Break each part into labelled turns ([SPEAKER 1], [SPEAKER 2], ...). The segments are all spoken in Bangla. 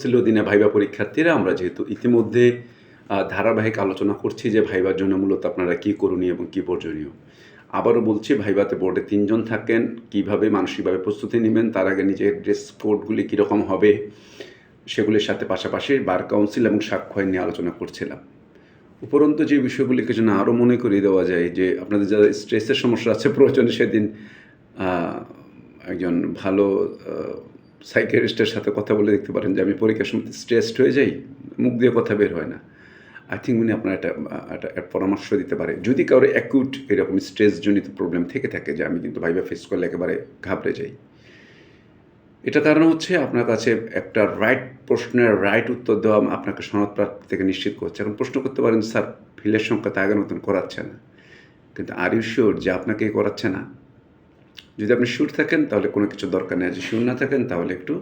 [SPEAKER 1] ছিল দিনে ভাইবা পরীক্ষার্থীরা। আমরা যেহেতু ইতিমধ্যে ধারাবাহিক আলোচনা করছি যে ভাইবার জন্য মূলত আপনারা কী করণীয় এবং কী বর্জনীয় আবারও বলছি, ভাইবাতে বোর্ডে তিনজন থাকেন। কীভাবে মানসিকভাবে প্রস্তুতি নেবেন, তার আগে নিজের ড্রেস কোডগুলি কীরকম হবে, সেগুলির সাথে পাশাপাশি বার কাউন্সিল এবং সাক্ষ্য নিয়ে আলোচনা করছিলাম। উপরন্তু যে বিষয়গুলিকে যেন আরও মনে করিয়ে দেওয়া যায়, যে আপনাদের যারা স্ট্রেসের সমস্যা আছে প্রয়োজনে সেদিন একজন ভালো সাইকিয়ারিস্টের সাথে কথা বলে দেখতে পারেন যে আমি পরীক্ষার সময় স্ট্রেসড হয়ে যাই, মুখ দিয়ে কথা বের হয় না। আই থিঙ্ক উনি আপনার একটা একটা পরামর্শ দিতে পারে। যদি কারও অ্যাকুট এরকম স্ট্রেসজনিত প্রবলেম থেকে থাকে যে আমি কিন্তু ভাইবা ফেস করলে একেবারে ঘাবড়ে যাই। এটা কারণ হচ্ছে আপনার কাছে একটা রাইট প্রশ্নের রাইট উত্তর দেওয়া আপনাকে সনদ প্রাপ্তি থেকে নিশ্চিত করছে। এখন প্রশ্ন করতে পারেন, স্যার, ফিলের সংখ্যা তো আগের মতন করাচ্ছে না। কিন্তু আর ইউ শিওর যে আপনাকে করাচ্ছে না? যদি আপনি শিওর থাকেন, তাহলে কোনো কিছু দরকার নেই। যদি শিওর না থাকেন, তাহলে একটু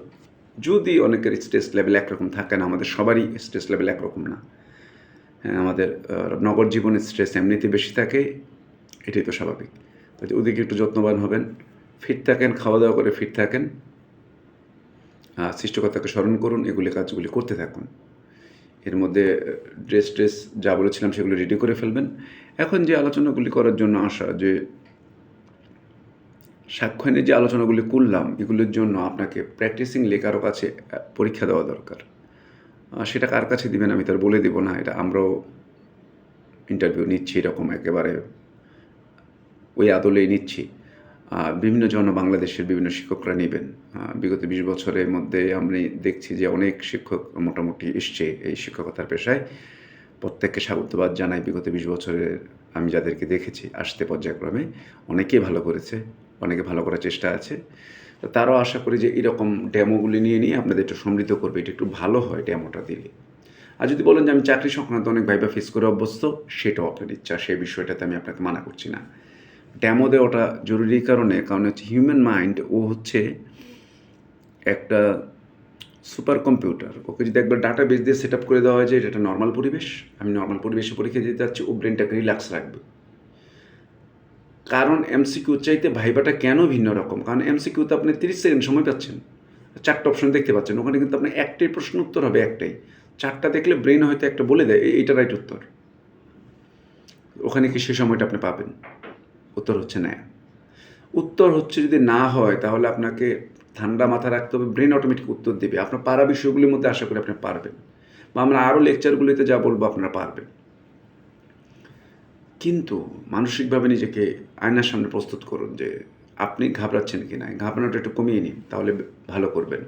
[SPEAKER 1] যদি অনেকের স্ট্রেস লেভেল একরকম থাকে না, আমাদের সবারই স্ট্রেস লেভেল একরকম না। হ্যাঁ আমাদের নগর জীবনের স্ট্রেস এমনিতে বেশি থাকে, এটাই তো স্বাভাবিক। ওদিকে একটু যত্নবান হবেন ফিট থাকেন খাওয়া দাওয়া করে ফিট থাকেন, আর সৃষ্টিকর্তাকে স্মরণ করুন, এগুলি কাজগুলি করতে থাকুন। এর মধ্যে ড্রেস ট্রেস যা বলেছিলাম সেগুলো রেডি করে ফেলবেন। এখন যে আলোচনাগুলি করার জন্য আসা যে সাক্ষ্যয়নে যে আলোচনাগুলি করলাম, এগুলোর জন্য আপনাকে প্র্যাকটিসিং লেখারও কাছে পরীক্ষা দেওয়া দরকার। সেটা কার কাছে দিবেন আমি তার বলে দেবো না, এটা আমরাও ইন্টারভিউ নিচ্ছি এরকম একেবারে, ওই আদলেই নিচ্ছি। বিভিন্ন জন বাংলাদেশের বিভিন্ন শিক্ষকরা নেবেন। বিগত বিশ বছরের মধ্যে আমি দেখছি যে অনেক শিক্ষক মোটামুটি এসছে এই শিক্ষকতার পেশায়। প্রত্যেককে স্বাগতবাদ জানাই, বিগত বিশ বছরের আমি যাদেরকে দেখেছি আসতে পর্যায়ক্রমে, অনেকেই ভালো করেছে। অনেকে ভালো করার চেষ্টা আছে। তো তারাও আশা করি যে এরকম ডেমোগুলি নিয়ে নিয়ে আপনাদের একটু সমৃদ্ধ করবে। এটা একটু ভালো হয় ডেমোটা দিলে। আর যদি বলেন যে আমি চাকরি সংক্রান্ত অনেক ভাইবা ফেস করে অভ্যস্ত, সেটাও আপনার ইচ্ছা। সেই বিষয়টাতে আমি আপনাকে মানা করছি না। ডেমো দেওয়াটা জরুরি কারণে, কারণ হচ্ছে হিউম্যান মাইন্ড ও হচ্ছে একটা সুপার কম্পিউটার ওকে যদি একবার ডাটা বেস দিয়ে সেট আপ করে দেওয়া হয় যে, এটা নর্মাল পরিবেশ, আমি নর্মাল পরিবেশে পরীক্ষা দিতে যাচ্ছি, ও ব্রেনটাকে রিল্যাক্স রাখবে। কারণ এমসিকিউ চাইতে ভাইবাটা কেন ভিন্ন রকম? কারণ এমসিকিউতে আপনি তিরিশ সেকেন্ড সময় পাচ্ছেন। চারটা অপশন দেখতে পাচ্ছেন। ওখানে কিন্তু আপনার একটাই প্রশ্ন উত্তর হবে, একটাই। চারটা দেখলে ব্রেন হয়তো একটা বলে দেয় এইটা রাইট উত্তর। ওখানে কি সে সময়টা আপনি পাবেন? উত্তর হচ্ছে না। উত্তর হচ্ছে যদি না হয়, তাহলে আপনাকে ঠান্ডা মাথা রাখতে হবে ব্রেন অটোমেটিক উত্তর দেবে। আপনার পারা বিষয়গুলির মধ্যে আশা করি আপনি পারবেন। বা আমরা আরও লেকচারগুলিতে যা বলব আপনারা পারবেন। কিন্তু মানসিকভাবে নিজেকে আয়নার সামনে প্রস্তুত করুন যে আপনি ঘাবড়াচ্ছেন কি না। ঘাবড়ানোটা একটু কমিয়ে নিন, তাহলে ভালো করবেন।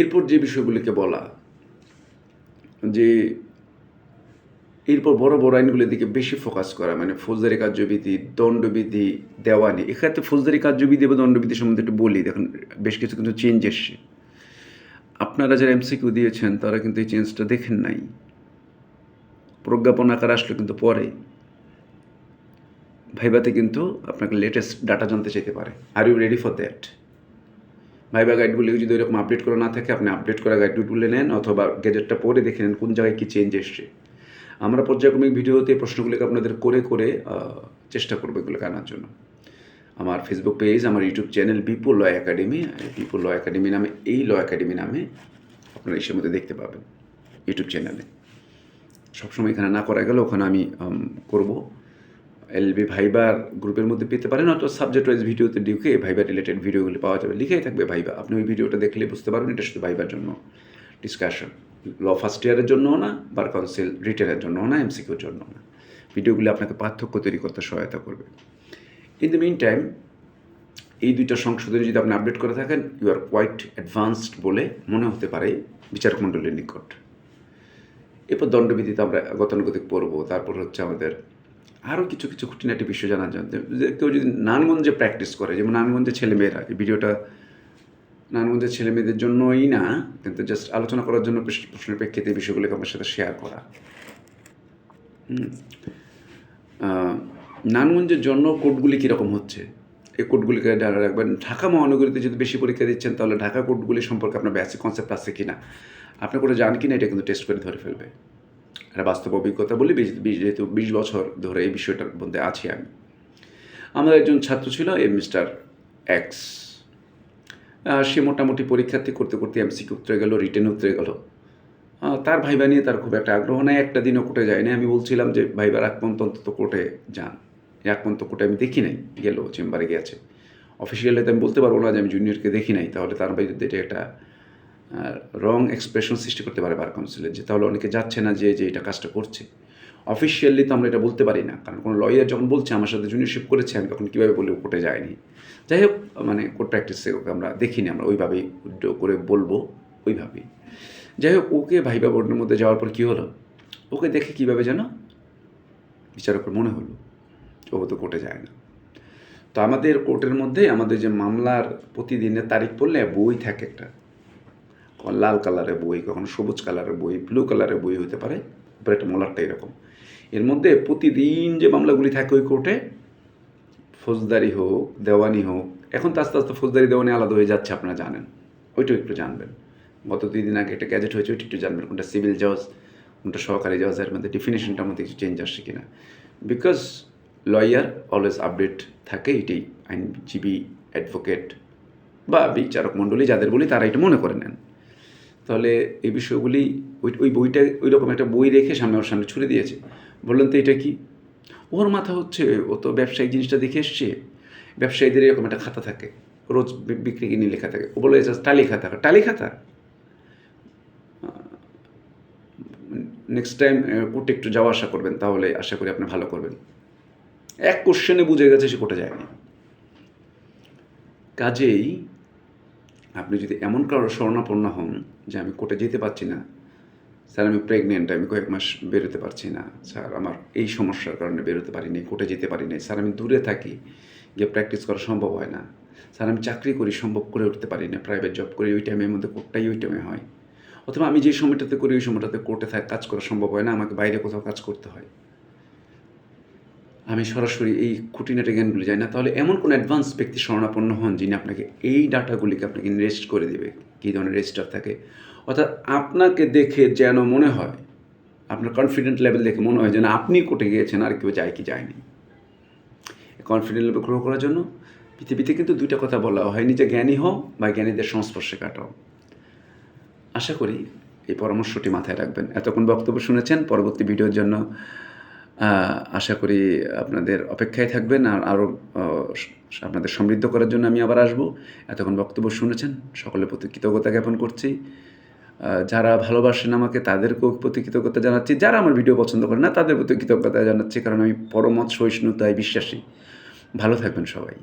[SPEAKER 1] এরপর যে বিষয়গুলিকে বলা, যে এরপর বড় বড় আইনগুলির দিকে বেশি ফোকাস করা মানে ফৌজদারি কার্যবিধি, দণ্ডবিধি, দেওয়ানি। এক্ষেত্রে ফৌজদারি কার্যবিধি এবং দণ্ডবিধি সম্বন্ধে একটু বলি, দেখুন, বেশ কিছু কিন্তু চেঞ্জ এসছে। আপনারা যারা এমসিকিউ দিয়েছেন, তারা কিন্তু এই চেঞ্জটা দেখেন নাই। প্রজ্ঞাপন আকার আসলে কিন্তু পরে। ভাইবাতে কিন্তু আপনাকে লেটেস্ট ডাটা জানতে চাইতে পারে। Are you ready for that viva গাইডগুলি যদি এরকম আপডেট করা না থাকে, আপনি আপডেট করা গাইডগুলি নেন অথবা গেজেটটা পরে দেখে নেন, কোন জায়গায় কী চেঞ্জ এসছে। আমরা পর্যায়ক্রমিক ভিডিওতে প্রশ্নগুলিকে আপনাদের করে করে চেষ্টা করব এগুলো আনার জন্য। আমার ফেসবুক পেজ আমার YouTube channel Bipul law academy Bipul law academy নামে, এই ল একাডেমি নামে আপনারা এসের মধ্যে দেখতে পাবেন। ইউটিউব চ্যানেলে সবসময় এখানে না করা গেলে ওখানে আমি করব। এলবি ভাইবার গ্রুপের মধ্যে পেতে পারেন, অথবা সাবজেক্ট ওয়াইজ ভিডিওতে ঢুকে ভাইবার রিলেটেড ভিডিওগুলি পাওয়া যাবে। লিখেই থাকবে ভাইবা। আপনি ওই ভিডিওটা দেখলে বুঝতে পারবেন এটা শুধু ভাইবার জন্য ডিসকাশন ল ফার্স্ট ইয়ারের জন্যও না বার কাউন্সিল রিটেনের জন্যও না এমসিকিউর জন্য না। ভিডিওগুলি আপনাকে পার্থক্য তৈরি করতে সহায়তা করবে। ইন দ্য মিন টাইম এই দুইটা সংশোধনী যদি আপনি আপডেট করে থাকেন ইউ আর কোয়াইট অ্যাডভান্সড বলে মনে হতে পারে বিচারক মণ্ডলীর নিকট। এরপর দণ্ডবিধিতে আমরা গতানুগতিক পড়ব, তারপর হচ্ছে আমাদের আরও কিছু কিছু খুঁটিনাটি বিষয় জানার জন্য। কেউ যদি নানগঞ্জে প্র্যাকটিস করে, যেমন নানগঞ্জের ছেলেমেয়েরা, এই ভিডিওটা নানগঞ্জের ছেলে মেয়েদের জন্যই না, কিন্তু জাস্ট আলোচনা করার জন্য প্রশ্নের প্রেক্ষিতে এই বিষয়গুলোকে আমার সাথে শেয়ার করা। নানগঞ্জের জন্য কোডগুলি কীরকম হচ্ছে? এই কোডগুলিকে জানা রাখবেন। ঢাকা মহানগরীতে যদি বেশি পরীক্ষা দিচ্ছেন, তাহলে ঢাকা কোডগুলি সম্পর্কে আপনার বেসিক কনসেপ্ট আছে কি না আপনি করে জান কি না এটা কিন্তু টেস্ট করে ধরে ফেলবে। এটা বাস্তব অভিজ্ঞতা বলি যেহেতু বিশ বছর ধরে এই বিষয়টার মধ্যে আছি আমি। আমার একজন ছাত্র ছিল, এই মিস্টার এক্স সে মোটামুটি পরীক্ষার্থী করতে করতে এমসিকিউ উতরে গেল রিটেন উতরে গেল। তার ভাইবা নিয়ে তার খুব একটা আগ্রহ নাই, একটা দিনও কোর্টে যায়নি। আমি বলছিলাম যে ভাইবার এক পর্যন্ত কোর্টে যান। পর্যন্ত কোর্টে আমি দেখি নাই, গেল, চেম্বারে গেছে অফিসিয়ালি তো আমি বলতে পারব না যে আমি জুনিয়রকে দেখি নাই, তাহলে তার বিরুদ্ধে এটা একটা রং এক্সপ্রেশন সৃষ্টি করতে পারে বার কাউন্সিলের যে তাহলে অনেকে যাচ্ছে না যে যে এটা কাজটা করছে। অফিসিয়ালি তো আমরা এটা বলতে পারি না, কারণ কোনো লয়ার যখন বলছে আমার সাথে জুনিয়রশিপ করেছে, আমি তখন কীভাবে বলে কোর্টে যায়নি। যাই হোক মানে কোর্ট প্র্যাকটিসে ওকে আমরা দেখিনি, আমরা ওইভাবেই করে বলব, ওইভাবেই। যাই হোক, ওকে ভাইবা বোর্ডের মধ্যে যাওয়ার পর কী হলো? ওকে দেখে কীভাবে যেন বিচারকের মনে হলো। ও তো কোর্টে যায় না। তো আমাদের কোর্টের মধ্যে আমাদের যে মামলার প্রতিদিনের তারিখ পড়লে বই থাকে একটা। লাল কালারের বই, কখনো সবুজ কালারের বই, ব্লু কালারের বই হতে পারে একটা মলারটা এরকম। এর মধ্যে প্রতিদিন যে মামলাগুলি থাকে ওই কোর্টে, ফৌজদারি হোক, দেওয়ানি হোক, এখন তো আস্তে আস্তে ফৌজদারি, দেওয়ানি আলাদা হয়ে যাচ্ছে, আপনারা জানেন। ওইটাও একটু জানবেন। গত দুই দিন আগে একটা গ্যাজেট হয়েছে, ওইটা একটু জানবেন, কোনটা সিভিল জজ, কোনটা সহকারী জজ এর মধ্যে ডেফিনেশনটার মধ্যে কিছু চেঞ্জ আসছে কিনা। বিকজ লয়ার অলওয়েজ আপডেট থাকে, এটাই আইনজীবী অ্যাডভোকেট বা বিচারক মণ্ডলী যাদের বলি তারা এটা মনে করে নেন। তাহলে এই বিষয়গুলি ওই ওই বইটা, ওই রকম একটা বই রেখে সামনে ওর সামনে ছুড়ে দিয়েছে। বললেন, তো এটা কি? ওর মাথা হচ্ছে, ও তো ব্যবসায়িক জিনিসটা দেখে এসছে, ব্যবসায়ীদের এরকম একটা খাতা থাকে, রোজ বিক্রি কিনে লেখা থাকে। ও বলে, এটা টালি খাতা টালি খাতা? নেক্সট টাইম কোর্টে একটু যাওয়া আশা করবেন, তাহলে আশা করি আপনি ভালো করবেন। এক কোশ্চেনে বুঝে গেছে সে কোর্টে যায়নি। কাজেই আপনি যদি এমন কারও শরণাপন্ন হন যে আমি কোর্টে যেতে পারছি না, স্যার, আমি প্রেগনেন্ট আমি কয়েক মাস বেরোতে পারছি না। স্যার, আমার এই সমস্যার কারণে বেরোতে পারিনি কোর্টে যেতে পারি পারিনি। স্যার, আমি দূরে থাকি, গিয়ে প্র্যাকটিস করা সম্ভব হয় না। স্যার, আমি চাকরি করি, সম্ভব করে উঠতে পারি না। প্রাইভেট জব করি, ওই টাইমের মধ্যে কোর্টটাই ওই টাইমে হয়। অথবা আমি যে সময়টাতে করি, ওই সময়টাতে কোর্টে থাক, কাজ করা সম্ভব হয় না, আমাকে বাইরে কোথাও কাজ করতে হয়। আমি সরাসরি এই খুঁটিনাটি জ্ঞানগুলি যাই না। তাহলে এমন কোনো অ্যাডভান্স ব্যক্তি শরণাপন্ন হন যিনি আপনাকে এই ডাটাগুলিকে আপনাকে রেজিস্ট করে দেবে, কী ধরনের রেজিস্টার থাকে? অর্থাৎ আপনাকে দেখে যেন মনে হয়, আপনার কনফিডেন্ট লেভেল দেখে মনে হয় যেন আপনি কোর্টে গিয়েছেন, আর কেউ যায় কি যায়নি। কনফিডেন্ট লেভেল গ্রো করার জন্য পৃথিবীতে কিন্তু দুইটা কথা বলা হয়, নিজে জ্ঞানী হও বা জ্ঞানীদের সংস্পর্শে কাটাও। আশা করি এই পরামর্শটি মাথায় রাখবেন। এতক্ষণ বক্তব্য শুনেছেন, পরবর্তী ভিডিওর জন্য আশা করি আপনাদের অপেক্ষায় থাকবেন আর আরও আপনাদের সমৃদ্ধ করার জন্য আমি আবার আসব। এতক্ষণ বক্তব্য শুনেছেন সকলের প্রতি কৃতজ্ঞতা জ্ঞাপন করছি। যারা ভালোবাসেন আমাকে, তাদেরকেও প্রতি কৃতজ্ঞতা জানাচ্ছি। যারা আমার ভিডিও পছন্দ করে না, তাদের প্রতি কৃতজ্ঞতা জানাচ্ছি, কারণ আমি পরমত সহিষ্ণুতায় বিশ্বাসী। ভালো থাকবেন সবাই।